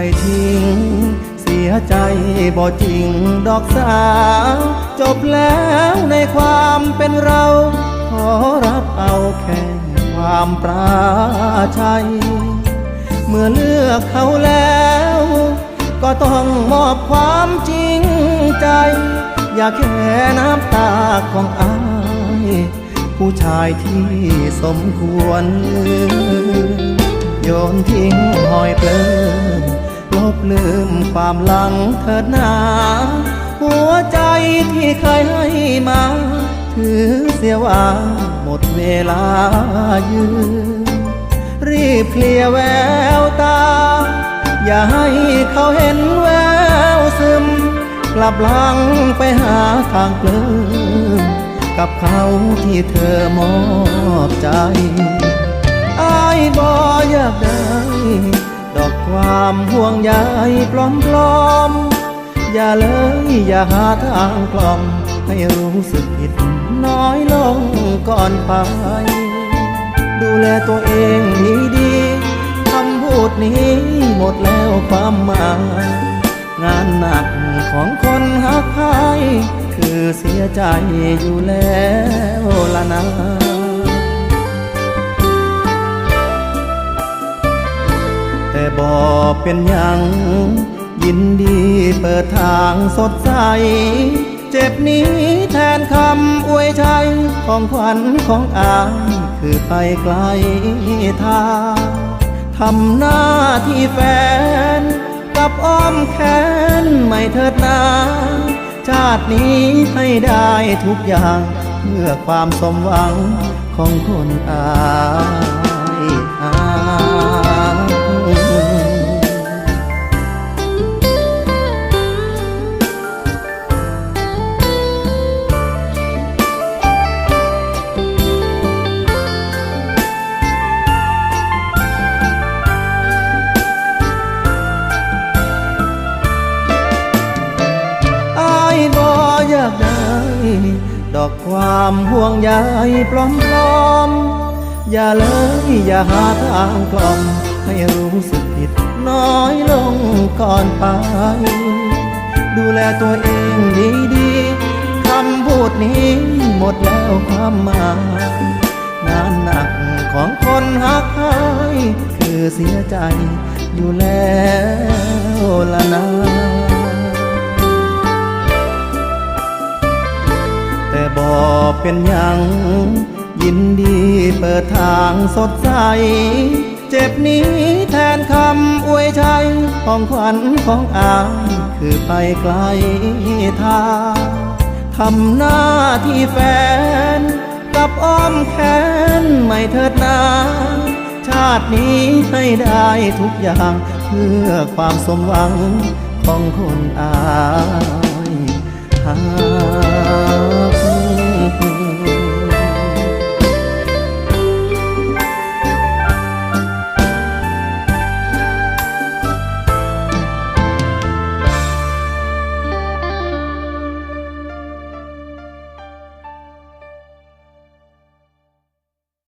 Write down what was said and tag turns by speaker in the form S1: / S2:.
S1: ใจทิ้ง เสียใจบ่จริงดอกสาว จบแล้วในความเป็นเรา ขอรับเอาแค่ความปราชัย เมื่อเลือกเขาแล้ว ก็ต้องมอบความจริงใจ อย่าแค่น้ำตาของอายผู้ชายที่สมควรโยนทิ้งหอยเปลิม ลบลืมความหลังเถิดหนาหัวใจที่เคยให้มา ถือเสียว่าหมดเวลายืนรีบเคลียแววตา อย่าให้เขาเห็นแววซึม กลับหลังไปหาทางเปลิมกับเขาที่เธอมอบใจ ความห่วงใยปลอมปลอมๆอย่าเลยอย่าหาทางกล่อม ให้รู้สึกผิดน้อยลงก่อนไป ดูแลตัวเองดีดีคำพูดนี้หมดแล้วความหมายงานหนักของคนหักใครคือเสียใจอยู่แล้วละนะแต่บอ เป็นยังยินดีเปิดทางสดใส เจ็บนี้แทนคำอวยชัยของขวัญของอายคือไปไกลทางทำหน้าที่แฟน กับอ้อมแขนไม่เถิดนาชาตินี้ให้ได้ทุกอย่าง เพื่อความสมหวังของคนอา ดอกความห่วงใยปลอมปลอมๆอย่าเลยอย่าหาทางกล่อม ให้รู้สึกผิดน้อยลงก่อนไป ดูแลตัวเองดีๆคำพูดนี้หมดแล้วความหมายงานหนักของคนหักใครคือเสียใจอยู่แล้ว เป็นยังยินดีเปิดทางสดใส เจ็บนี้แทนคำอวยชัยของขวัญของอายคือไปไกลทางทำหน้าที่แฟน กับอ้อมแขนไม่เถิดนาชาตินี้ให้ได้ทุกอย่าง เพื่อความสมหวังของคนอายหา